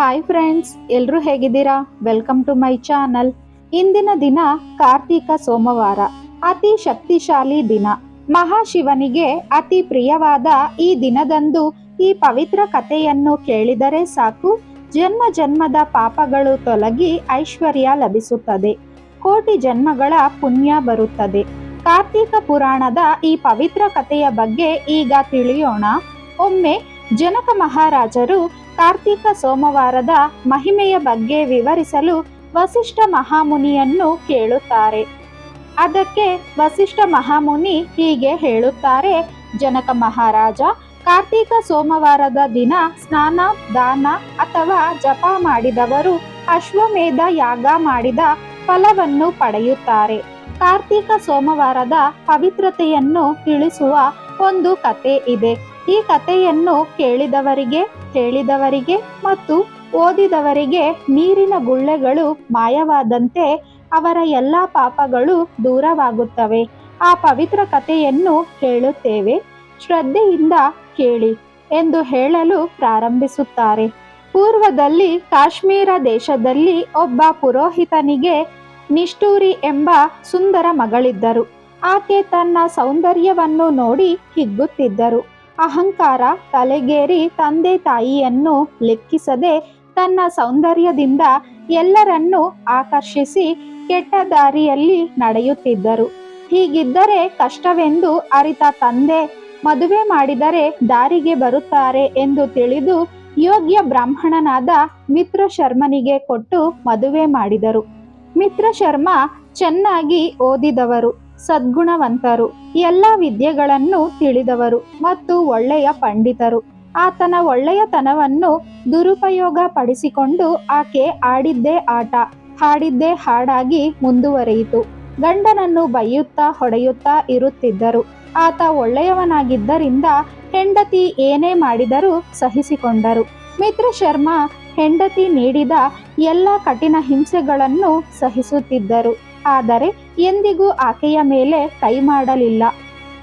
Hi friends ಎಲ್ಲರೂ ಹೇಗಿದ್ದೀರಾ? Welcome to my channel ಇಂದಿನ ದಿನ ಕಾರ್ತೀಕ ಸೋಮವಾರ, ಅತಿ ಶಕ್ತಿಶಾಲಿ ದಿನ. ಮಹಾಶಿವನಿಗೆ ಅತಿ ಪ್ರಿಯವಾದ ಈ ದಿನದಂದು ಈ ಪವಿತ್ರ ಕಥೆಯನ್ನು ಕೇಳಿದರೆ ಸಾಕು. ಜನ್ಮ ಜನ್ಮದ ಪಾಪಗಳು ತೊಲಗಿ ಐಶ್ವರ್ಯ ಲಭಿಸುತ್ತದೆ. ಕೋಟಿ ಜನ್ಮಗಳ ಪುಣ್ಯ ಬರುತ್ತದೆ. ಕಾರ್ತೀಕ ಪುರಾಣದ ಈ ಪವಿತ್ರ ಕಥೆಯ ಬಗ್ಗೆ ಈಗ ತಿಳಿಯೋಣ. ಒಮ್ಮೆ ಜನಕ ಮಹಾರಾಜರು ಕಾರ್ತೀಕ ಸೋಮವಾರದ ಮಹಿಮೆಯ ಬಗ್ಗೆ ವಿವರಿಸಲು ವಸಿಷ್ಠ ಮಹಾಮುನಿಯನ್ನು ಕೇಳುತ್ತಾರೆ. ಅದಕ್ಕೆ ವಸಿಷ್ಠ ಮಹಾಮುನಿ ಹೀಗೆ ಹೇಳುತ್ತಾರೆ, ಜನಕ ಮಹಾರಾಜ, ಕಾರ್ತೀಕ ಸೋಮವಾರದ ದಿನ ಸ್ನಾನ, ದಾನ ಅಥವಾ ಜಪ ಮಾಡಿದವರು ಅಶ್ವಮೇಧ ಯಾಗ ಮಾಡಿದ ಫಲವನ್ನು ಪಡೆಯುತ್ತಾರೆ. ಕಾರ್ತೀಕ ಸೋಮವಾರದ ಪವಿತ್ರತೆಯನ್ನು ತಿಳಿಸುವ ಒಂದು ಕತೆ ಇದೆ. ಈ ಕಥೆಯನ್ನು ಕೇಳಿದವರಿಗೆ ಹೇಳಿದವರಿಗೆ ಮತ್ತು ಓದಿದವರಿಗೆ ನೀರಿನ ಗುಳ್ಳೆಗಳು ಮಾಯವಾದಂತೆ ಅವರ ಎಲ್ಲ ಪಾಪಗಳು ದೂರವಾಗುತ್ತವೆ. ಆ ಪವಿತ್ರ ಕಥೆಯನ್ನು ಹೇಳುತ್ತೇವೆ. ಶ್ರದ್ಧೆಯಿಂದ ಕೇಳಿ ಎಂದು ಹೇಳಲು ಪ್ರಾರಂಭಿಸುತ್ತಾರೆ. ಪೂರ್ವದಲ್ಲಿ ಕಾಶ್ಮೀರ ದೇಶದಲ್ಲಿ ಒಬ್ಬ ಪುರೋಹಿತನಿಗೆ ನಿಷ್ಠೂರಿ ಎಂಬ ಸುಂದರ ಮಗಳಿದ್ದರು. ಆಕೆ ತನ್ನ ಸೌಂದರ್ಯವನ್ನು ನೋಡಿ ಹಿಗ್ಗುತ್ತಿದ್ದರು. ಅಹಂಕಾರ, ತಲೆಗೇರಿ, ತಂದೆ ತಾಯಿಯನ್ನು ಲೆಕ್ಕಿಸದೆ ತನ್ನ ಸೌಂದರ್ಯದಿಂದ ಎಲ್ಲರನ್ನೂ ಆಕರ್ಷಿಸಿ ಕೆಟ್ಟ ದಾರಿಯಲ್ಲಿ ನಡೆಯುತ್ತಿದ್ದರು. ಹೀಗಿದ್ದರೆ ಕಷ್ಟವೆಂದು ಅರಿತ ತಂದೆ ಮದುವೆ ಮಾಡಿದರೆ ದಾರಿಗೆ ಬರುತ್ತಾರೆ ಎಂದು ತಿಳಿದು ಯೋಗ್ಯ ಬ್ರಾಹ್ಮಣನಾದ ಮಿತ್ರ ಶರ್ಮನಿಗೆ ಕೊಟ್ಟು ಮದುವೆ ಮಾಡಿದರು. ಮಿತ್ರ ಶರ್ಮ ಚೆನ್ನಾಗಿ ಓದಿದವರು. ಸದ್ಗುಣವಂತರು. ಎಲ್ಲ ವಿದ್ಯೆಗಳನ್ನು ತಿಳಿದವರು ಮತ್ತು ಒಳ್ಳೆಯ ಪಂಡಿತರು. ಆತನ ಒಳ್ಳೆಯತನವನ್ನು ದುರುಪಯೋಗ ಪಡಿಸಿಕೊಂಡು ಆಕೆ ಆಡಿದ್ದೇ ಆಟ. ಹಾಡಿದ್ದೇ ಹಾಡಾಗಿ ಮುಂದುವರೆಯಿತು. ಗಂಡನನ್ನು ಬೈಯುತ್ತಾ ಹೊಡೆಯುತ್ತಾ ಇರುತ್ತಿದ್ದರು. ಆತ ಒಳ್ಳೆಯವನಾಗಿದ್ದರಿಂದ ಹೆಂಡತಿ ಏನೇ ಮಾಡಿದರೂ ಸಹಿಸಿಕೊಂಡರು. ಮಿತ್ರ ಶರ್ಮಾ ಹೆಂಡತಿ ನೀಡಿದ ಎಲ್ಲ ಕಠಿಣ ಹಿಂಸೆಗಳನ್ನು ಸಹಿಸುತ್ತಿದ್ದರು. ಆದರೆ ಎಂದಿಗೂ ಆಕೆಯ ಮೇಲೆ ಕೈ ಮಾಡಲಿಲ್ಲ.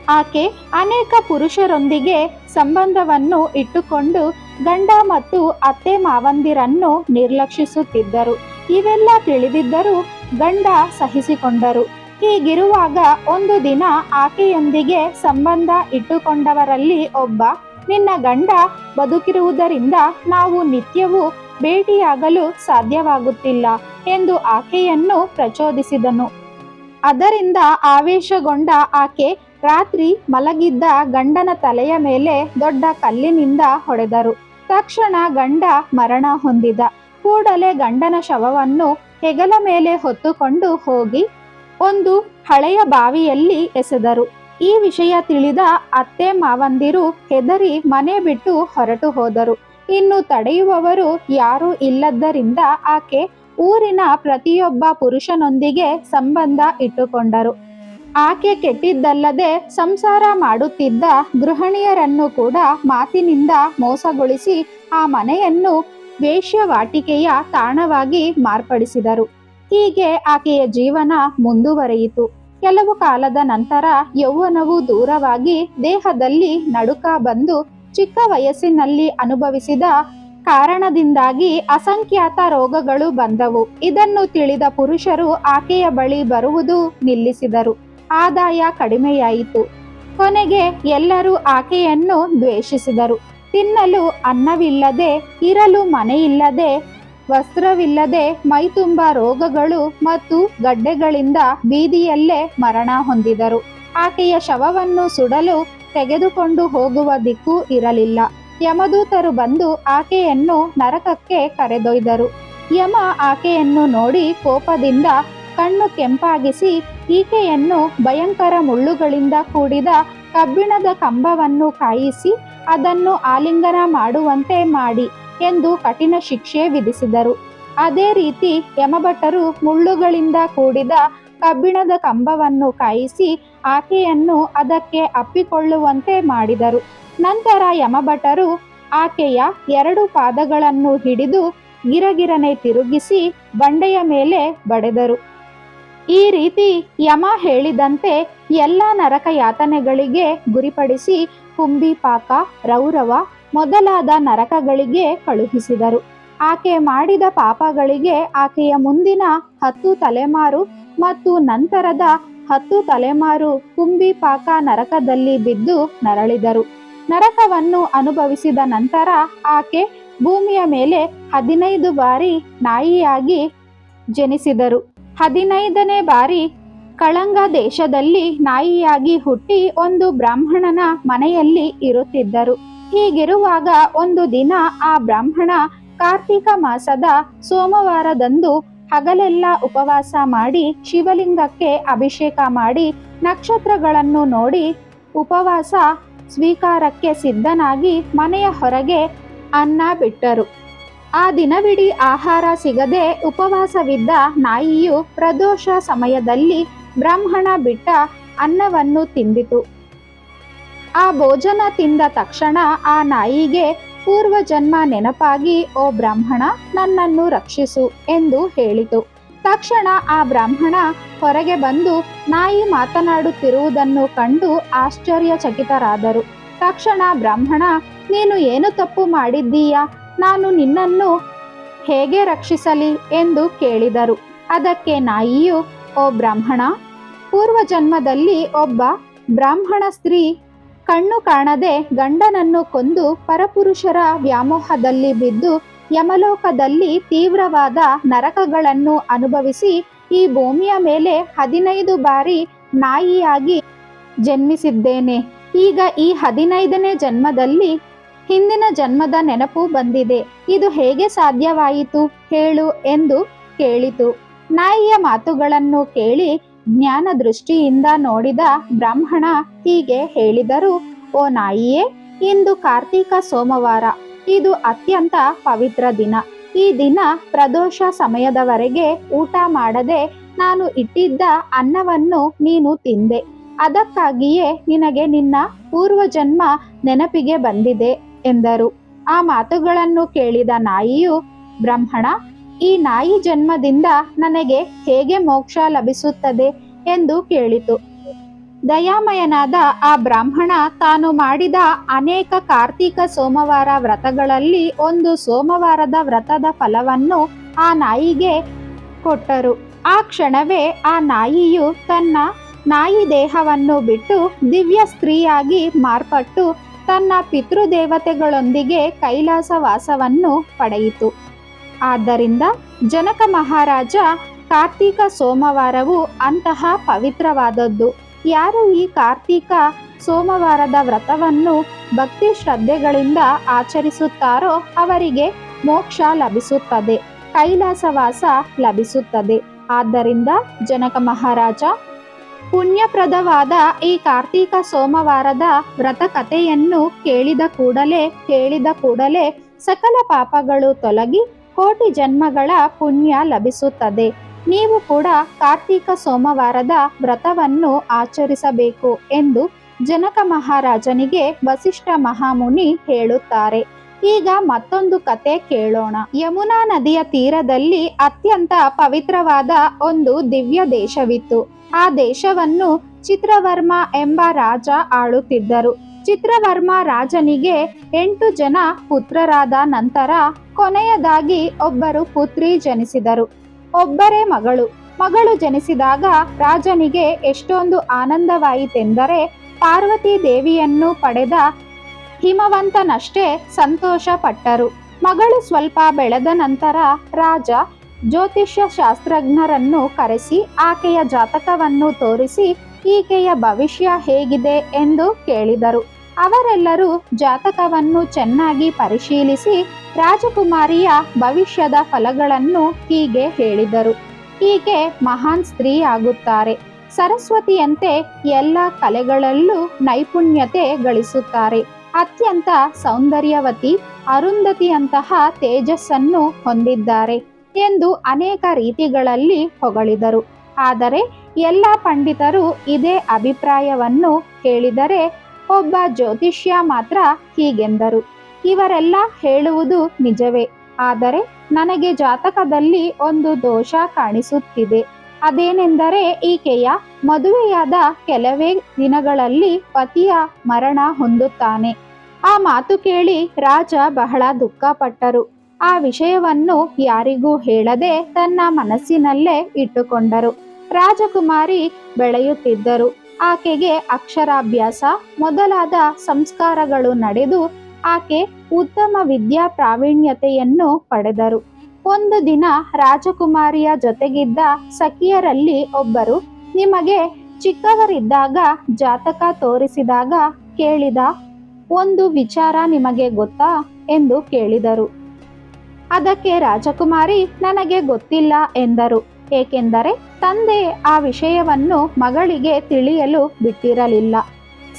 ಆಕೆ ಅನೇಕ ಪುರುಷರೊಂದಿಗೆ ಸಂಬಂಧವನ್ನು ಇಟ್ಟುಕೊಂಡು ಗಂಡ ಮತ್ತು ಅತ್ತೆ ಮಾವಂದಿರನ್ನು ನಿರ್ಲಕ್ಷಿಸುತ್ತಿದ್ದರು. ಇವೆಲ್ಲ ತಿಳಿದಿದ್ದರೂ ಗಂಡ ಸಹಿಸಿಕೊಂಡರು. ಹೀಗಿರುವಾಗ ಒಂದು ದಿನ ಆಕೆಯೊಂದಿಗೆ ಸಂಬಂಧ ಇಟ್ಟುಕೊಂಡವರಲ್ಲಿ ಒಬ್ಬ, ನಿನ್ನ ಗಂಡ ಬದುಕಿರುವುದರಿಂದ ನಾವು ನಿತ್ಯವೂ ಭೇಟಿಯಾಗಲು ಸಾಧ್ಯವಾಗುತ್ತಿಲ್ಲ ಎಂದು ಆಕೆಯನ್ನು ಪ್ರಚೋದಿಸಿದನು. ಅದರಿಂದ ಆವೇಶಗೊಂಡ ಆಕೆ ರಾತ್ರಿ ಮಲಗಿದ್ದ ಗಂಡನ ತಲೆಯ ಮೇಲೆ ದೊಡ್ಡ ಕಲ್ಲಿನಿಂದ ಹೊಡೆದರು. ತಕ್ಷಣ ಗಂಡ ಮರಣ ಹೊಂದಿದ. ಕೂಡಲೇ ಗಂಡನ ಶವವನ್ನು ಹೆಗಲ ಮೇಲೆ ಹೊತ್ತುಕೊಂಡು ಹೋಗಿ ಒಂದು ಹಳೆಯ ಬಾವಿಯಲ್ಲಿ ಎಸೆದರು. ಈ ವಿಷಯ ತಿಳಿದ ಅತ್ತೆ ಮಾವಂದಿರು ಹೆದರಿ ಮನೆ ಬಿಟ್ಟು ಹೊರಟು ಹೋದರು. ಇನ್ನು ತಡೆಯುವವರು ಯಾರೂ ಇಲ್ಲದ್ದರಿಂದ ಆಕೆ ಊರಿನ ಪ್ರತಿಯೊಬ್ಬ ಪುರುಷನೊಂದಿಗೆ ಸಂಬಂಧ ಇಟ್ಟುಕೊಂಡರು. ಆಕೆ ಕೆಟ್ಟಿದ್ದಲ್ಲದೆ ಸಂಸಾರ ಮಾಡುತ್ತಿದ್ದ ಗೃಹಿಣಿಯರನ್ನು ಕೂಡ ಮಾತಿನಿಂದ ಮೋಸಗೊಳಿಸಿ ಆ ಮನೆಯನ್ನು ವೇಶ್ಯವಾಟಿಕೆಯ ತಾಣವಾಗಿ ಮಾರ್ಪಡಿಸಿದರು. ಹೀಗೆ ಆಕೆಯ ಜೀವನ ಮುಂದುವರೆಯಿತು. ಕೆಲವು ಕಾಲದ ನಂತರ ಯೌವನವು ದೂರವಾಗಿ ದೇಹದಲ್ಲಿ ನಡುಕ ಬಂದು ಚಿಕ್ಕ ವಯಸ್ಸಿನಲ್ಲಿ ಅನುಭವಿಸಿದ ಕಾರಣದಿಂದಾಗಿ ಅಸಂಖ್ಯಾತ ರೋಗಗಳು ಬಂದವು. ಇದನ್ನು ತಿಳಿದ ಪುರುಷರು ಆಕೆಯ ಬಳಿ ಬರುವುದು ನಿಲ್ಲಿಸಿದರು. ಆದಾಯ ಕಡಿಮೆಯಾಯಿತು. ಕೊನೆಗೆ ಎಲ್ಲರೂ ಆಕೆಯನ್ನು ದ್ವೇಷಿಸಿದರು. ತಿನ್ನಲು ಅನ್ನವಿಲ್ಲದೆ, ಇರಲು ಮನೆಯಿಲ್ಲದೆ, ವಸ್ತ್ರವಿಲ್ಲದೆ ಮೈತುಂಬ ರೋಗಗಳು ಮತ್ತು ಗಡ್ಡೆಗಳಿಂದ ಬೀದಿಯಲ್ಲೇ ಮರಣ ಹೊಂದಿದರು. ಆಕೆಯ ಶವವನ್ನು ಸುಡಲು ತೆಗೆದುಕೊಂಡು ಹೋಗುವ ದಿಕ್ಕು ಇರಲಿಲ್ಲ. ಯಮದೂತರು ಬಂದು ಆಕೆಯನ್ನು ನರಕಕ್ಕೆ ಕರೆದೊಯ್ದರು. ಯಮ ಆಕೆಯನ್ನು ನೋಡಿ ಕೋಪದಿಂದ ಕಣ್ಣು ಕೆಂಪಾಗಿಸಿ ಈಕೆಯನ್ನು ಭಯಂಕರ ಮುಳ್ಳುಗಳಿಂದ ಕೂಡಿದ ಕಬ್ಬಿಣದ ಕಂಬವನ್ನು ಕಾಯಿಸಿ ಅದನ್ನು ಆಲಿಂಗನ ಮಾಡುವಂತೆ ಮಾಡಿ ಎಂದು ಕಠಿಣ ಶಿಕ್ಷೆ ವಿಧಿಸಿದರು. ಅದೇ ರೀತಿ ಯಮಭಟ್ಟರು ಮುಳ್ಳುಗಳಿಂದ ಕೂಡಿದ ಕಬ್ಬಿಣದ ಕಂಬವನ್ನು ಕಾಯಿಸಿ ಆಕೆಯನ್ನು ಅದಕ್ಕೆ ಅಪ್ಪಿಕೊಳ್ಳುವಂತೆ ಮಾಡಿದರು. ನಂತರ ಯಮಭಟರು ಆಕೆಯ ಎರಡು ಪಾದಗಳನ್ನು ಹಿಡಿದು ಗಿರಗಿರನೆ ತಿರುಗಿಸಿ ಬಂಡೆಯ ಮೇಲೆ ಬಡೆದರು. ಈ ರೀತಿ ಯಮ ಹೇಳಿದಂತೆ ಎಲ್ಲ ನರಕ ಯಾತನೆಗಳಿಗೆ ಗುರಿಪಡಿಸಿ ಕುಂಬಿಪಾಕ ರೌರವ ಮೊದಲಾದ ನರಕಗಳಿಗೆ ಕಳುಹಿಸಿದರು. ಆಕೆ ಮಾಡಿದ ಪಾಪಗಳಿಗೆ ಆಕೆಯ ಮುಂದಿನ ಹತ್ತು ತಲೆಮಾರು ಮತ್ತು ನಂತರದ ಹತ್ತು ತಲೆಮಾರು ಕುಂಬಿ ಪಾಕ ನರಕದಲ್ಲಿ ಬಿದ್ದು ನರಳಿದರು. ನರಕವನ್ನು ಅನುಭವಿಸಿದ ನಂತರ ಆಕೆ ಭೂಮಿಯ ಮೇಲೆ ಹದಿನೈದು ಬಾರಿ ನಾಯಿಯಾಗಿ ಜನಿಸಿದರು. ಹದಿನೈದನೇ ಬಾರಿ ಕಳಂಗ ದೇಶದಲ್ಲಿ ನಾಯಿಯಾಗಿ ಹುಟ್ಟಿ ಒಂದು ಬ್ರಾಹ್ಮಣನ ಮನೆಯಲ್ಲಿ ಇರುತ್ತಿದ್ದರು. ಹೀಗಿರುವಾಗ ಒಂದು ದಿನ ಆ ಬ್ರಾಹ್ಮಣ ಕಾರ್ತಿಕ ಮಾಸದ ಸೋಮವಾರದಂದು ಹಗಲೆಲ್ಲ ಉಪವಾಸ ಮಾಡಿ ಶಿವಲಿಂಗಕ್ಕೆ ಅಭಿಷೇಕ ಮಾಡಿ ನಕ್ಷತ್ರಗಳನ್ನು ನೋಡಿ ಉಪವಾಸ ಸ್ವೀಕಾರಕ್ಕೆ ಸಿದ್ಧನಾಗಿ ಮನೆಯ ಹೊರಗೆ ಅನ್ನ ಬಿಟ್ಟರು. ಆ ದಿನವಿಡೀ ಆಹಾರ ಸಿಗದೆ ಉಪವಾಸವಿದ್ದ ನಾಯಿಯು ಪ್ರದೋಷ ಸಮಯದಲ್ಲಿ ಬ್ರಾಹ್ಮಣ ಬಿಟ್ಟ ಅನ್ನವನ್ನು ತಿಂದಿತು. ಆ ಭೋಜನ ತಿಂದ ತಕ್ಷಣ ಆ ನಾಯಿಗೆ ಪೂರ್ವಜನ್ಮ ನೆನಪಾಗಿ, ಓ ಬ್ರಾಹ್ಮಣ, ನನ್ನನ್ನು ರಕ್ಷಿಸು ಎಂದು ಹೇಳಿತು. ತಕ್ಷಣ ಆ ಬ್ರಾಹ್ಮಣ ಹೊರಗೆ ಬಂದು ನಾಯಿ ಮಾತನಾಡುತ್ತಿರುವುದನ್ನು ಕಂಡು ಆಶ್ಚರ್ಯಚಕಿತರಾದರು. ತಕ್ಷಣ ಬ್ರಾಹ್ಮಣ, ನೀನು ಏನು ತಪ್ಪು ಮಾಡಿದ್ದೀಯಾ? ನಾನು ನಿನ್ನನ್ನು ಹೇಗೆ ರಕ್ಷಿಸಲಿ? ಎಂದು ಕೇಳಿದರು. ಅದಕ್ಕೆ ನಾಯಿಯು, ಓ ಬ್ರಾಹ್ಮಣ ಪೂರ್ವಜನ್ಮದಲ್ಲಿ ಒಬ್ಬ ಬ್ರಾಹ್ಮಣ ಸ್ತ್ರೀ ಕಣ್ಣು ಕಾಣದೆ ಗಂಡನನ್ನು ಕೊಂದು ಪರಪುರುಷರ ವ್ಯಾಮೋಹದಲ್ಲಿ ಬಿದ್ದು ಯಮಲೋಕದಲ್ಲಿ ತೀವ್ರವಾದ ನರಕಗಳನ್ನು ಅನುಭವಿಸಿ ಈ ಭೂಮಿಯ ಮೇಲೆ ಹದಿನೈದು ಬಾರಿ ನಾಯಿಯಾಗಿ ಜನ್ಮಿಸಿದ್ದೇನೆ. ಈಗ ಈ ಹದಿನೈದನೇ ಜನ್ಮದಲ್ಲಿ ಹಿಂದಿನ ಜನ್ಮದ ನೆನಪು ಬಂದಿದೆ. ಇದು ಹೇಗೆ ಸಾಧ್ಯವಾಯಿತು ಹೇಳು ಎಂದು ಕೇಳಿತು. ನಾಯಿಯ ಮಾತುಗಳನ್ನು ಕೇಳಿ ಜ್ಞಾನ ದೃಷ್ಟಿಯಿಂದ ನೋಡಿದ ಬ್ರಾಹ್ಮಣ ಹೀಗೆ ಹೇಳಿದರು, ಓ ನಾಯಿಯೇ, ಇಂದು ಕಾರ್ತೀಕ ಸೋಮವಾರ. ಇದು ಅತ್ಯಂತ ಪವಿತ್ರ ದಿನ. ಈ ದಿನ ಪ್ರದೋಷ ಸಮಯದವರೆಗೆ ಊಟ ಮಾಡದೆ ನಾನು ಇಟ್ಟಿದ್ದ ಅನ್ನವನ್ನು ನೀನು ತಿಂದೆ. ಅದಕ್ಕಾಗಿಯೇ ನಿನಗೆ ನಿನ್ನ ಪೂರ್ವಜನ್ಮ ನೆನಪಿಗೆ ಬಂದಿದೆ ಎಂದರು. ಆ ಮಾತುಗಳನ್ನು ಕೇಳಿದ ನಾಯಿಯು, ಬ್ರಾಹ್ಮಣ ಈ ನಾಯಿ ಜನ್ಮದಿಂದ ನನಗೆ ಹೇಗೆ ಮೋಕ್ಷ ಲಭಿಸುತ್ತದೆ ಎಂದು ಕೇಳಿತು. ದಯಾಮಯನಾದ ಆ ಬ್ರಾಹ್ಮಣ ತಾನು ಮಾಡಿದ ಅನೇಕ ಕಾರ್ತೀಕ ಸೋಮವಾರ ವ್ರತಗಳಲ್ಲಿ ಒಂದು ಸೋಮವಾರದ ವ್ರತದ ಫಲವನ್ನು ಆ ನಾಯಿಗೆ ಕೊಟ್ಟರು. ಆ ಕ್ಷಣವೇ ಆ ನಾಯಿಯು ತನ್ನ ನಾಯಿ ದೇಹವನ್ನು ಬಿಟ್ಟು ದಿವ್ಯ ಸ್ತ್ರೀಯಾಗಿ ಮಾರ್ಪಟ್ಟು ತನ್ನ ಪಿತೃದೇವತೆಗಳೊಂದಿಗೆ ಕೈಲಾಸ ವಾಸವನ್ನು ಪಡೆಯಿತು. ಆದ್ದರಿಂದ ಜನಕ ಮಹಾರಾಜ ಕಾರ್ತೀಕ ಸೋಮವಾರವು ಅಂತಹ ಪವಿತ್ರವಾದದ್ದು. ಯಾರು ಈ ಕಾರ್ತೀಕ ಸೋಮವಾರದ ವ್ರತವನ್ನು ಭಕ್ತಿ ಶ್ರದ್ಧೆಗಳಿಂದ ಆಚರಿಸುತ್ತಾರೋ ಅವರಿಗೆ ಮೋಕ್ಷ ಲಭಿಸುತ್ತದೆ, ಕೈಲಾಸವಾಸ ಲಭಿಸುತ್ತದೆ. ಆದ್ದರಿಂದ ಜನಕ ಮಹಾರಾಜ, ಪುಣ್ಯಪ್ರದವಾದ ಈ ಕಾರ್ತೀಕ ಸೋಮವಾರದ ವ್ರತ ಕಥೆಯನ್ನು ಕೇಳಿದ ಕೂಡಲೇ ಕೇಳಿದ ಕೂಡಲೇ ಸಕಲ ಪಾಪಗಳು ತೊಲಗಿ ಕೋಟಿ ಜನ್ಮಗಳ ಪುಣ್ಯ ಲಭಿಸುತ್ತದೆ. ನೀವು ಕೂಡ ಕಾರ್ತೀಕ ಸೋಮವಾರದ ವ್ರತವನ್ನು ಆಚರಿಸಬೇಕು ಎಂದು ಜನಕ ಮಹಾರಾಜನಿಗೆ ವಸಿಷ್ಠ ಮಹಾಮುನಿ ಹೇಳುತ್ತಾರೆ. ಈಗ ಮತ್ತೊಂದು ಕತೆ ಕೇಳೋಣ. ಯಮುನಾ ನದಿಯ ತೀರದಲ್ಲಿ ಅತ್ಯಂತ ಪವಿತ್ರವಾದ ಒಂದು ದಿವ್ಯ ದೇಶವಿತ್ತು. ಆ ದೇಶವನ್ನು ಚಿತ್ರವರ್ಮ ಎಂಬ ರಾಜ ಆಳುತ್ತಿದ್ದರು. ಚಿತ್ರವರ್ಮ ರಾಜನಿಗೆ ಎಂಟು ಜನ ಪುತ್ರರಾದ ನಂತರ ಕೊನೆಯದಾಗಿ ಒಬ್ಬರು ಪುತ್ರಿ ಜನಿಸಿದರು. ಒಬ್ಬರೇ ಮಗಳು. ಮಗಳು ಜನಿಸಿದಾಗ ರಾಜನಿಗೆ ಎಷ್ಟೊಂದು ಆನಂದವಾಯಿತೆಂದರೆ ಪಾರ್ವತಿ ದೇವಿಯನ್ನು ಪಡೆದ ಹಿಮವಂತನಷ್ಟೇ ಸಂತೋಷ ಪಟ್ಟರು ಮಗಳು ಸ್ವಲ್ಪ ಬೆಳೆದ ನಂತರ ರಾಜ ಜ್ಯೋತಿಷ್ಯ ಶಾಸ್ತ್ರಜ್ಞರನ್ನು ಕರೆಸಿ ಆಕೆಯ ಜಾತಕವನ್ನು ತೋರಿಸಿ ಈಕೆಯ ಭವಿಷ್ಯ ಹೇಗಿದೆ ಎಂದು ಕೇಳಿದರು. ಅವರೆಲ್ಲರೂ ಜಾತಕವನ್ನು ಚೆನ್ನಾಗಿ ಪರಿಶೀಲಿಸಿ ರಾಜಕುಮಾರಿಯ ಭವಿಷ್ಯದ ಫಲಗಳನ್ನು ಹೀಗೆ ಹೇಳಿದರು. ಹೀಗೆ ಮಹಾನ್ ಸ್ತ್ರೀ ಆಗುತ್ತಾರೆ. ಸರಸ್ವತಿಯಂತೆ ಎಲ್ಲ ಕಲೆಗಳಲ್ಲೂ ನೈಪುಣ್ಯತೆ ಗಳಿಸುತ್ತಾರೆ. ಅತ್ಯಂತ ಸೌಂದರ್ಯವತಿ, ಅರುಂಧತಿಯಂತಹ ತೇಜಸ್ಸನ್ನು ಹೊಂದಿದ್ದಾರೆ ಎಂದು ಅನೇಕ ರೀತಿಗಳಲ್ಲಿ ಹೊಗಳಿದರು. ಆದರೆ ಎಲ್ಲ ಪಂಡಿತರು ಇದೇ ಅಭಿಪ್ರಾಯವನ್ನು ಹೇಳಿದರೆ ಒಬ್ಬ ಜ್ಯೋತಿಷ್ಯ ಮಾತ್ರ ಹೀಗೆಂದರು. ಇವರೆಲ್ಲ ಹೇಳುವುದು ನಿಜವೇ. ಆದರೆ ನನಗೆ ಜಾತಕದಲ್ಲಿ ಒಂದು ದೋಷ ಕಾಣಿಸುತ್ತಿದೆ. ಅದೇನೆಂದರೆ ಈಕೆಯ ಮದುವೆಯಾದ ಕೆಲವೇ ದಿನಗಳಲ್ಲಿ ಪತಿಯ ಮರಣ ಹೊಂದುತ್ತಾನೆ. ಆ ಮಾತು ಕೇಳಿ ರಾಜ ಬಹಳ ದುಃಖಪಟ್ಟರು. ಆ ವಿಷಯವನ್ನು ಯಾರಿಗೂ ಹೇಳದೆ ತನ್ನ ಮನಸ್ಸಿನಲ್ಲೇ ಇಟ್ಟುಕೊಂಡರು. ರಾಜಕುಮಾರಿ ಬೆಳೆಯುತ್ತಿದ್ದರು. ಆಕೆಗೆ ಅಕ್ಷರಾಭ್ಯಾಸ ಮೊದಲಾದ ಸಂಸ್ಕಾರಗಳು ನಡೆದು ಆಕೆ ಉತ್ತಮ ವಿದ್ಯಾ ಪ್ರಾವೀಣ್ಯತೆಯನ್ನು ಪಡೆದರು. ಒಂದು ದಿನ ರಾಜಕುಮಾರಿಯ ಜೊತೆಗಿದ್ದ ಸಖಿಯರಲ್ಲಿ ಒಬ್ಬರು ನಿಮಗೆ ಚಿಕ್ಕವರಿದ್ದಾಗ ಜಾತಕ ತೋರಿಸಿದಾಗ ಕೇಳಿದ ಒಂದು ವಿಚಾರ ನಿಮಗೆ ಗೊತ್ತಾ? ಎಂದು ಕೇಳಿದರು. ಅದಕ್ಕೆ ರಾಜಕುಮಾರಿ ನನಗೆ ಗೊತ್ತಿಲ್ಲ ಎಂದರು. ಏಕೆಂದರೆ ತಂದೆ ಆ ವಿಷಯವನ್ನು ಮಗಳಿಗೆ ತಿಳಿಯಲು ಬಿಟ್ಟಿರಲಿಲ್ಲ.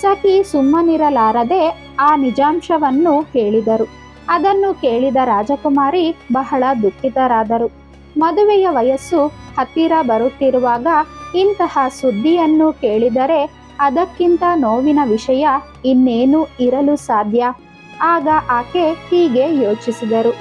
ಸಖಿ ಸುಮ್ಮನಿರಲಾರದೆ ಆ ನಿಜಾಂಶವನ್ನು ಹೇಳಿದರು. ಅದನ್ನು ಕೇಳಿದ ರಾಜಕುಮಾರಿ ಬಹಳ ದುಃಖಿತರಾದರು. ಮದುವೆಯ ವಯಸ್ಸು ಹತ್ತಿರ ಬರುತ್ತಿರುವಾಗ ಇಂತಹ ಸುದ್ದಿಯನ್ನು ಕೇಳಿದರೆ ಅದಕ್ಕಿಂತ ನೋವಿನ ವಿಷಯ ಇನ್ನೇನು ಇರಲು ಸಾಧ್ಯ. ಆಗ ಆಕೆ ಹೀಗೆ ಯೋಚಿಸಿದರು.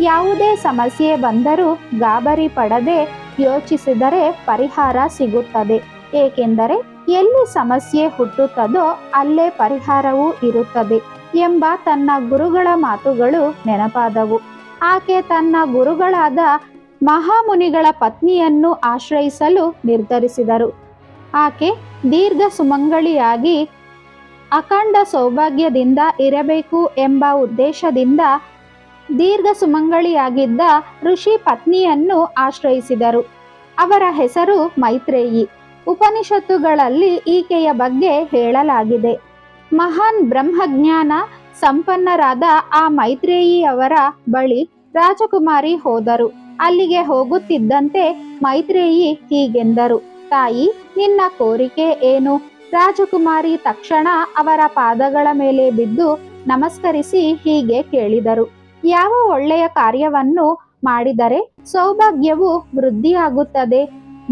ಯಾವುದೇ ಸಮಸ್ಯೆ ಬಂದರೂ ಗಾಬರಿ ಪಡದೆ ಯೋಚಿಸಿದರೆ ಪರಿಹಾರ ಸಿಗುತ್ತದೆ. ಏಕೆಂದರೆ ಎಲ್ಲಿ ಸಮಸ್ಯೆ ಹುಟ್ಟುತ್ತದೋ ಅಲ್ಲೇ ಪರಿಹಾರವೂ ಇರುತ್ತದೆ ಎಂಬ ತನ್ನ ಗುರುಗಳ ಮಾತುಗಳು ನೆನಪಾದವು. ಆಕೆ ತನ್ನ ಗುರುಗಳಾದ ಮಹಾಮುನಿಗಳ ಪತ್ನಿಯನ್ನು ಆಶ್ರಯಿಸಲು ನಿರ್ಧರಿಸಿದರು. ಆಕೆ ದೀರ್ಘ ಸುಮಂಗಳಿಯಾಗಿ ಅಖಂಡ ಸೌಭಾಗ್ಯದಿಂದ ಇರಬೇಕು ಎಂಬ ಉದ್ದೇಶದಿಂದ ದೀರ್ಘ ಸುಮಂಗಳಿಯಾಗಿದ್ದ ಋಷಿ ಪತ್ನಿಯನ್ನು ಆಶ್ರಯಿಸಿದರು. ಅವರ ಹೆಸರು ಮೈತ್ರೇಯಿ. ಉಪನಿಷತ್ತುಗಳಲ್ಲಿ ಈಕೆಯ ಬಗ್ಗೆ ಹೇಳಲಾಗಿದೆ. ಮಹಾನ್ ಬ್ರಹ್ಮಜ್ಞಾನ ಸಂಪನ್ನರಾದ ಆ ಮೈತ್ರೇಯಿಯವರ ಬಳಿ ರಾಜಕುಮಾರಿ ಹೋದರು. ಅಲ್ಲಿಗೆ ಹೋಗುತ್ತಿದ್ದಂತೆ ಮೈತ್ರೇಯಿ ಹೀಗೆಂದರು, ತಾಯಿ, ನಿನ್ನ ಕೋರಿಕೆ ಏನು? ರಾಜಕುಮಾರಿ ತಕ್ಷಣ ಅವರ ಪಾದಗಳ ಮೇಲೆ ಬಿದ್ದು ನಮಸ್ಕರಿಸಿ ಹೀಗೆ ಕೇಳಿದರು. ಯಾವ ಒಳ್ಳೆಯ ಕಾರ್ಯವನ್ನು ಮಾಡಿದರೆ ಸೌಭಾಗ್ಯವು ವೃದ್ಧಿಯಾಗುತ್ತದೆ.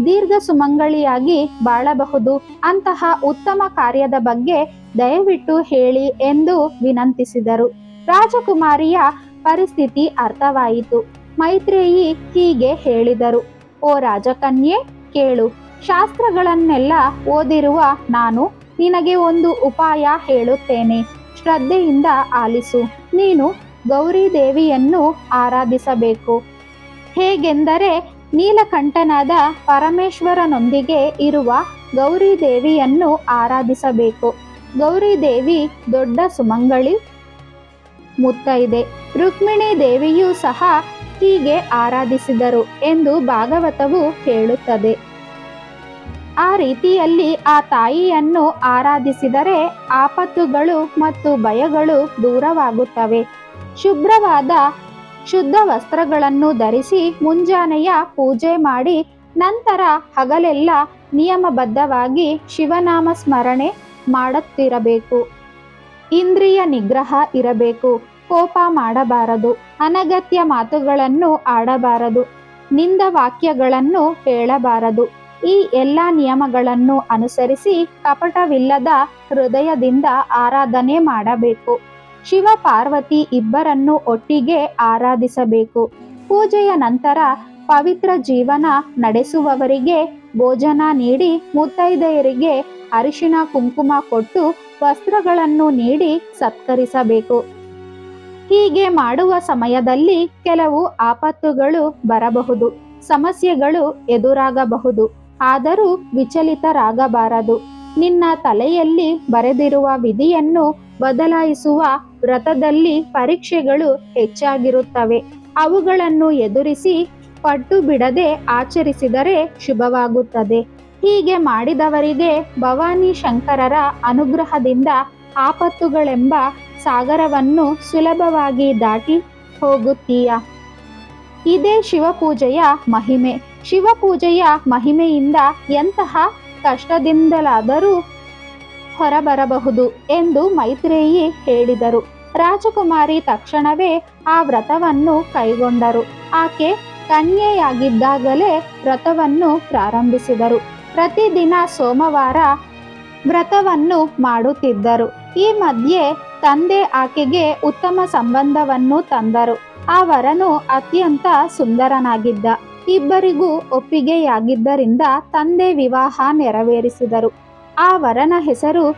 ದೀರ್ಘ ಸುಮಂಗಳಿಯಾಗಿ ಬಾಳಬಹುದು. ಅಂತಹ ಉತ್ತಮ ಕಾರ್ಯದ ಬಗ್ಗೆ ದಯವಿಟ್ಟು ಹೇಳಿ ಎಂದು ವಿನಂತಿಸಿದರು. ರಾಜಕುಮಾರಿಯ ಪರಿಸ್ಥಿತಿ ಅರ್ಥವಾಯಿತು. ಮೈತ್ರೇಯಿ ಹೀಗೆ ಹೇಳಿದರು, ಓ ರಾಜಕನ್ಯೆ, ಕೇಳು. ಶಾಸ್ತ್ರಗಳನ್ನೆಲ್ಲ ಓದಿರುವ ನಾನು ನಿನಗೆ ಒಂದು ಉಪಾಯ ಹೇಳುತ್ತೇನೆ. ಶ್ರದ್ಧೆಯಿಂದ ಆಲಿಸು. ನೀನು ಗೌರಿ ದೇವಿಯನ್ನು ಆರಾಧಿಸಬೇಕು. ಹೇಗೆಂದರೆ ನೀಲಕಂಠನಾದ ಪರಮೇಶ್ವರನೊಂದಿಗೆ ಇರುವ ಗೌರಿ ದೇವಿಯನ್ನು ಆರಾಧಿಸಬೇಕು. ಗೌರಿ ದೇವಿ ದೊಡ್ಡ ಸುಮಂಗಳಿ ಮುತ್ತೈದೆ. ರುಕ್ಮಿಣಿ ದೇವಿಯೂ ಸಹ ಹೀಗೆ ಆರಾಧಿಸಿದರು ಎಂದು ಭಾಗವತವು ಹೇಳುತ್ತದೆ. ಆ ರೀತಿಯಲ್ಲಿ ಆ ತಾಯಿಯನ್ನು ಆರಾಧಿಸಿದರೆ ಆಪತ್ತುಗಳು ಮತ್ತು ಭಯಗಳು ದೂರವಾಗುತ್ತವೆ. ಶುಭ್ರವಾದ ಶುದ್ಧ ವಸ್ತ್ರಗಳನ್ನು ಧರಿಸಿ ಮುಂಜಾನೆಯ ಪೂಜೆ ಮಾಡಿ ನಂತರ ಹಗಲೆಲ್ಲ ನಿಯಮಬದ್ಧವಾಗಿ ಶಿವನಾಮ ಸ್ಮರಣೆ ಮಾಡುತ್ತಿರಬೇಕು. ಇಂದ್ರಿಯ ನಿಗ್ರಹ ಇರಬೇಕು. ಕೋಪ ಮಾಡಬಾರದು. ಅನಗತ್ಯ ಮಾತುಗಳನ್ನು ಆಡಬಾರದು. ನಿಂದ ವಾಕ್ಯಗಳನ್ನು ಹೇಳಬಾರದು. ಈ ಎಲ್ಲ ನಿಯಮಗಳನ್ನು ಅನುಸರಿಸಿ ಕಪಟವಿಲ್ಲದ ಹೃದಯದಿಂದ ಆರಾಧನೆ ಮಾಡಬೇಕು. ಶಿವ ಪಾರ್ವತಿ ಇಬ್ಬರನ್ನು ಒಟ್ಟಿಗೆ ಆರಾಧಿಸಬೇಕು. ಪೂಜೆಯ ನಂತರ ಪವಿತ್ರ ಜೀವನ ನಡೆಸುವವರಿಗೆ ಭೋಜನ ನೀಡಿ ಮುತ್ತೈದೆಯರಿಗೆ ಅರಿಶಿನ ಕುಂಕುಮ ಕೊಟ್ಟು ವಸ್ತ್ರಗಳನ್ನು ನೀಡಿ ಸತ್ಕರಿಸಬೇಕು. ಹೀಗೆ ಮಾಡುವ ಸಮಯದಲ್ಲಿ ಕೆಲವು ಆಪತ್ತುಗಳು ಬರಬಹುದು, ಸಮಸ್ಯೆಗಳು ಎದುರಾಗಬಹುದು, ಆದರೂ ವಿಚಲಿತರಾಗಬಾರದು. ನಿನ್ನ ತಲೆಯಲ್ಲಿ ಬರೆದಿರುವ ವಿಧಿಯನ್ನು ಬದಲಾಯಿಸುವ ವ್ರತದಲ್ಲಿ ಪರೀಕ್ಷೆಗಳು ಹೆಚ್ಚಾಗಿರುತ್ತವೆ. ಅವುಗಳನ್ನು ಎದುರಿಸಿ ಪಟ್ಟು ಬಿಡದೆ ಆಚರಿಸಿದರೆ ಶುಭವಾಗುತ್ತದೆ. ಹೀಗೆ ಮಾಡಿದವರಿಗೆ ಭವಾನಿ ಶಂಕರರ ಅನುಗ್ರಹದಿಂದ ಆಪತ್ತುಗಳೆಂಬ ಸಾಗರವನ್ನು ಸುಲಭವಾಗಿ ದಾಟಿ ಹೋಗುತ್ತೀಯ. ಇದೇ ಶಿವಪೂಜೆಯ ಮಹಿಮೆ. ಶಿವಪೂಜೆಯ ಮಹಿಮೆಯಿಂದ ಎಂತಹ ಕಷ್ಟದಿಂದಲಾದರೂ ಹೊರಬರಬಹುದು ಎಂದು ಮೈತ್ರೇಯಿ ಹೇಳಿದರು. ರಾಜಕುಮಾರಿ ತಕ್ಷಣವೇ ಆ ವ್ರತವನ್ನು ಕೈಗೊಂಡರು. ಆಕೆ ಕನ್ಯೆಯಾಗಿದ್ದಾಗಲೇ ವ್ರತವನ್ನು ಪ್ರಾರಂಭಿಸಿದರು. ಪ್ರತಿದಿನ ಸೋಮವಾರ ವ್ರತವನ್ನು ಮಾಡುತ್ತಿದ್ದರು. ಈ ಮಧ್ಯೆ ತಂದೆ ಆಕೆಗೆ ಉತ್ತಮ ಸಂಬಂಧವನ್ನು ತಂದರು. ಆ ವರನು ಅತ್ಯಂತ ಸುಂದರನಾಗಿದ್ದ. ಇಬ್ಬರಿಗೂ ಒಪ್ಪಿಗೆಯಾಗಿದ್ದರಿಂದ ತಂದೆ ವಿವಾಹ ನೆರವೇರಿಸಿದರು. ಆ ವರನ ಹೆಸರು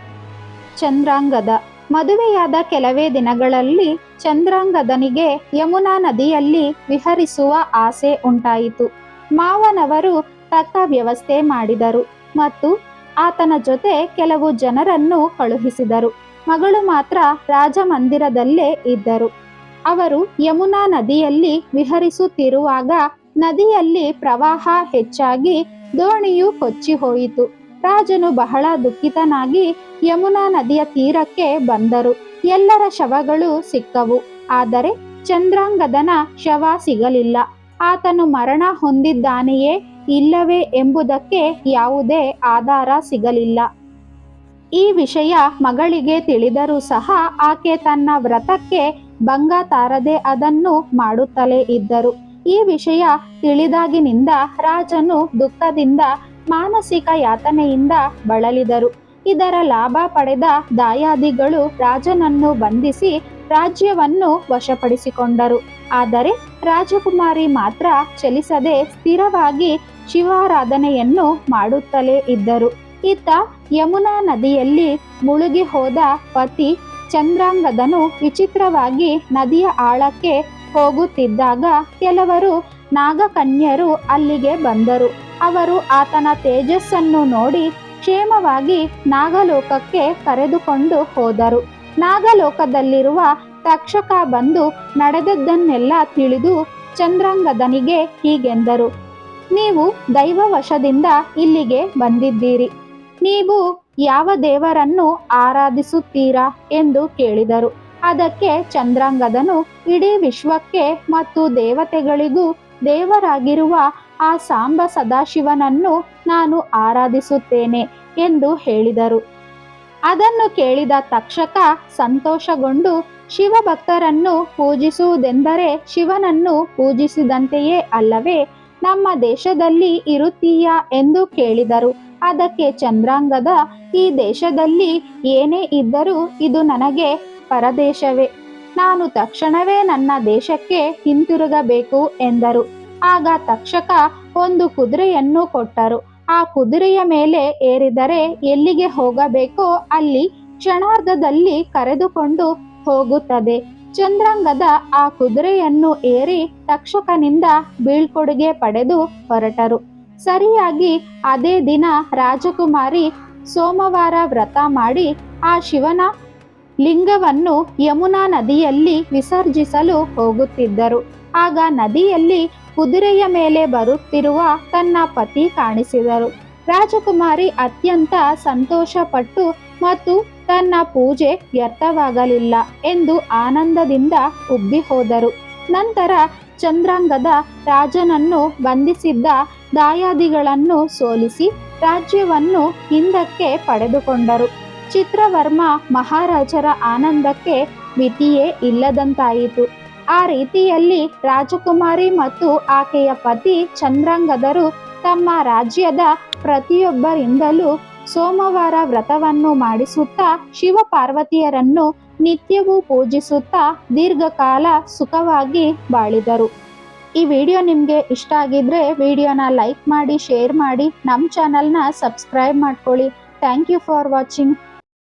ಚಂದ್ರಾಂಗದ. ಮದುವೆಯಾದ ಕೆಲವೇ ದಿನಗಳಲ್ಲಿ ಚಂದ್ರಾಂಗದನಿಗೆ ಯಮುನಾ ನದಿಯಲ್ಲಿ ವಿಹರಿಸುವ ಆಸೆ ಉಂಟಾಯಿತು. ಮಾವನವರು ತಕ್ಕ ವ್ಯವಸ್ಥೆ ಮಾಡಿದರು ಮತ್ತು ಆತನ ಜೊತೆ ಕೆಲವು ಜನರನ್ನು ಕಳುಹಿಸಿದರು. ಮಗಳು ಮಾತ್ರ ರಾಜಮಂದಿರದಲ್ಲೇ ಇದ್ದರು. ಅವರು ಯಮುನಾ ನದಿಯಲ್ಲಿ ವಿಹರಿಸುತ್ತಿರುವಾಗ ನದಿಯಲ್ಲಿ ಪ್ರವಾಹ ಹೆಚ್ಚಾಗಿ ದೋಣಿಯು ಕೊಚ್ಚಿ ಹೋಯಿತು. ರಾಜನು ಬಹಳ ದುಃಖಿತನಾಗಿ ಯಮುನಾ ನದಿಯ ತೀರಕ್ಕೆ ಬಂದರು. ಎಲ್ಲರ ಶವಗಳು ಸಿಕ್ಕವು. ಆದರೆ ಚಂದ್ರಾಂಗದನ ಶವ ಸಿಗಲಿಲ್ಲ. ಆತನು ಮರಣ ಹೊಂದಿದ್ದಾನೆಯೇ ಇಲ್ಲವೇ ಎಂಬುದಕ್ಕೆ ಯಾವುದೇ ಆಧಾರ ಸಿಗಲಿಲ್ಲ. ಈ ವಿಷಯ ಮಗಳಿಗೆ ತಿಳಿದರೂ ಸಹ ಆಕೆ ತನ್ನ ವ್ರತಕ್ಕೆ ಭಂಗ ತಾರದೆ ಅದನ್ನು ಮಾಡುತ್ತಲೇ ಇದ್ದರು. ಈ ವಿಷಯ ತಿಳಿದಾಗಿನಿಂದ ರಾಜನು ದುಃಖದಿಂದ ಮಾನಸಿಕ ಯಾತನೆಯಿಂದ ಬಳಲಿದರು. ಇದರ ಲಾಭ ಪಡೆದ ದಾಯಾದಿಗಳು ರಾಜನನ್ನು ಬಂಧಿಸಿ ರಾಜ್ಯವನ್ನು ವಶಪಡಿಸಿಕೊಂಡರು. ಆದರೆ ರಾಜಕುಮಾರಿ ಮಾತ್ರ ಚಲಿಸದೆ ಸ್ಥಿರವಾಗಿ ಶಿವಾರಾಧನೆಯನ್ನು ಮಾಡುತ್ತಲೇ ಇದ್ದರು. ಇತ್ತ ಯಮುನಾ ನದಿಯಲ್ಲಿ ಮುಳುಗಿ ಹೋದ ಪತಿ ಚಂದ್ರಾಂಗದನು ವಿಚಿತ್ರವಾಗಿ ನದಿಯ ಆಳಕ್ಕೆ ಹೋಗುತ್ತಿದ್ದಾಗ ಕೆಲವರು ನಾಗಕನ್ಯರು ಅಲ್ಲಿಗೆ ಬಂದರು. ಅವರು ಆತನ ತೇಜಸ್ಸನ್ನು ನೋಡಿ ಕ್ಷೇಮವಾಗಿ ನಾಗಲೋಕಕ್ಕೆ ಕರೆದುಕೊಂಡು ಹೋದರು. ನಾಗಲೋಕದಲ್ಲಿರುವ ತಕ್ಷಕ ಬಂದು ನಡೆದದ್ದನ್ನೆಲ್ಲ ತಿಳಿದು ಚಂದ್ರಾಂಗದನಿಗೆ ಹೀಗೆಂದರು. ನೀವು ದೈವವಶದಿಂದ ಇಲ್ಲಿಗೆ ಬಂದಿದ್ದೀರಿ. ನೀವು ಯಾವ ದೇವರನ್ನು ಆರಾಧಿಸುತ್ತೀರಾ ಎಂದು ಕೇಳಿದರು. ಅದಕ್ಕೆ ಚಂದ್ರಾಂಗದನು ಇಡೀ ವಿಶ್ವಕ್ಕೆ ಮತ್ತು ದೇವತೆಗಳಿಗೂ ದೇವರಾಗಿರುವ ಆ ಸಾಂಬ ಸದಾಶಿವನನ್ನು ನಾನು ಆರಾಧಿಸುತ್ತೇನೆ ಎಂದು ಹೇಳಿದರು. ಅದನ್ನು ಕೇಳಿದ ತಕ್ಷಕ ಸಂತೋಷಗೊಂಡು ಶಿವಭಕ್ತರನ್ನು ಪೂಜಿಸುವುದೆಂದರೆ ಶಿವನನ್ನು ಪೂಜಿಸಿದಂತೆಯೇ ಅಲ್ಲವೇ, ನಮ್ಮ ದೇಶದಲ್ಲಿ ಇರುತ್ತೀಯಾ ಎಂದು ಕೇಳಿದರು. ಅದಕ್ಕೆ ಚಂದ್ರಾಂಗದ, ಈ ದೇಶದಲ್ಲಿ ಏನೇ ಇದ್ದರೂ ಇದು ನನಗೆ ಪರದೇಶವೇ. ನಾನು ತಕ್ಷಣವೇ ನನ್ನ ದೇಶಕ್ಕೆ ಹಿಂತಿರುಗಬೇಕು ಎಂದರು. ಆಗ ತಕ್ಷಕ ಒಂದು ಕುದುರೆಯನ್ನು ಕೊಟ್ಟರು. ಆ ಕುದುರೆಯ ಮೇಲೆ ಏರಿದರೆ ಎಲ್ಲಿಗೆ ಹೋಗಬೇಕೋ ಅಲ್ಲಿ ಕ್ಷಣಾರ್ಧದಲ್ಲಿ ಕರೆದುಕೊಂಡು ಹೋಗುತ್ತದೆ. ಚಂದ್ರಾಂಗದ ಆ ಕುದುರೆಯನ್ನು ಏರಿ ತಕ್ಷಕನಿಂದ ಬೀಳ್ಕೊಡುಗೆ ಪಡೆದು ಹೊರಟರು. ಸರಿಯಾಗಿ ಅದೇ ದಿನ ರಾಜಕುಮಾರಿ ಸೋಮವಾರ ವ್ರತ ಮಾಡಿ ಆ ಶಿವನ ಲಿಂಗವನ್ನು ಯಮುನಾ ನದಿಯಲ್ಲಿ ವಿಸರ್ಜಿಸಲು ಹೋಗುತ್ತಿದ್ದರು. ಆಗ ನದಿಯಲ್ಲಿ ಕುದುರೆಯ ಮೇಲೆ ಬರುತ್ತಿರುವ ತನ್ನ ಪತಿ ಕಾಣಿಸಿದರು. ರಾಜಕುಮಾರಿ ಅತ್ಯಂತ ಸಂತೋಷಪಟ್ಟು ಮತ್ತು ತನ್ನ ಪೂಜೆ ವ್ಯರ್ಥವಾಗಲಿಲ್ಲ ಎಂದು ಆನಂದದಿಂದ ಉಬ್ಬಿ ಹೋದರು. ನಂತರ ಚಂದ್ರಾಂಗದ ರಾಜನನ್ನು ಬಂಧಿಸಿದ್ದ ದಾಯಾದಿಗಳನ್ನು ಸೋಲಿಸಿ ರಾಜ್ಯವನ್ನು ಹಿಂದಕ್ಕೆ ಪಡೆದುಕೊಂಡರು. ಚಿತ್ರವರ್ಮ ಮಹಾರಾಜರ ಆನಂದಕ್ಕೆ ಮಿತಿಯೇ ಇಲ್ಲದಂತಾಯಿತು. ಆ ರೀತಿಯಲ್ಲಿ ರಾಜಕುಮಾರಿ ಮತ್ತು ಆಕೆಯ ಪತಿ ಚಂದ್ರಂಗದರು ತಮ್ಮ ರಾಜ್ಯದ ಪ್ರತಿಯೊಬ್ಬರಿಂದಲೂ ಸೋಮವಾರ ವ್ರತವನ್ನು ಮಾಡಿಸುತ್ತಾ ಶಿವ ಪಾರ್ವತಿಯರನ್ನು ನಿತ್ಯವೂ ಪೂಜಿಸುತ್ತಾ ದೀರ್ಘಕಾಲ ಸುಖವಾಗಿ ಬಾಳಿದರು. ಈ ವಿಡಿಯೋ ನಿಮಗೆ ಇಷ್ಟ ಆಗಿದ್ರೆ ವಿಡಿಯೋನ ಲೈಕ್ ಮಾಡಿ, ಶೇರ್ ಮಾಡಿ ನಮ್ಮ ಚಾನಲ್ನ ಸಬ್ಸ್ಕ್ರೈಬ್ ಮಾಡ್ಕೊಳ್ಳಿ. Thank you for watching.